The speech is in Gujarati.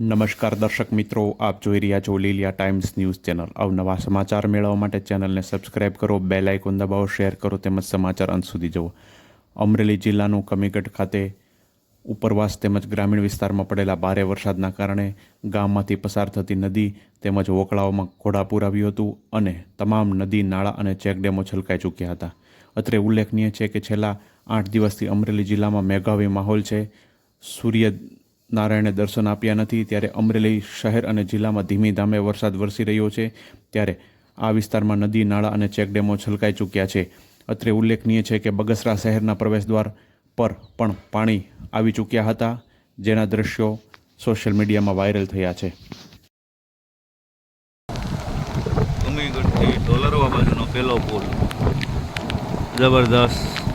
નમસ્કાર દર્શક મિત્રો, આપ જોઈ રહ્યા છો લીલિયા ટાઈમ્સ ન્યૂઝ ચેનલ. અવનવા સમાચાર મેળવવા માટે ચેનલને સબસ્ક્રાઇબ કરો, બેલ આઇકોન દબાવો, શેર કરો તેમજ સમાચાર અંત સુધી જુઓ. અમરેલી જિલ્લાનું કમીગઢ ખાતે ઉપરવાસ તેમજ ગ્રામીણ વિસ્તારમાં પડેલા ભારે વરસાદના કારણે ગામમાંથી પસાર થતી નદી તેમજ વોકળાઓમાં ઘોડાપૂર આવ્યું હતું અને તમામ નદી, નાળા અને ચેકડેમો છલકાઈ ચૂક્યા હતા. અત્રે ઉલ્લેખનીય છે કે છેલ્લા આઠ દિવસથી અમરેલી જિલ્લામાં મેઘાવી માહોલ છે. સૂર્ય નારાયણે દર્શન આપ્યા નથી, ત્યારે અમરેલી શહેર અને જિલ્લામાં ધીમી ધામે વરસાદ વરસી રહ્યો છે, ત્યારે આ વિસ્તારમાં નદી, નાળા અને ચેકડેમો છલકાઈ ચૂક્યા છે. અત્રે ઉલ્લેખનીય છે કે બગસરા શહેરના પ્રવેશદ્વાર પર પણ પાણી આવી ચૂક્યા હતા, જેના દ્રશ્યો સોશિયલ મીડિયામાં વાયરલ થયા છે. ડોલરવા બાજુનો પહેલો પુલ. જબરદસ્ત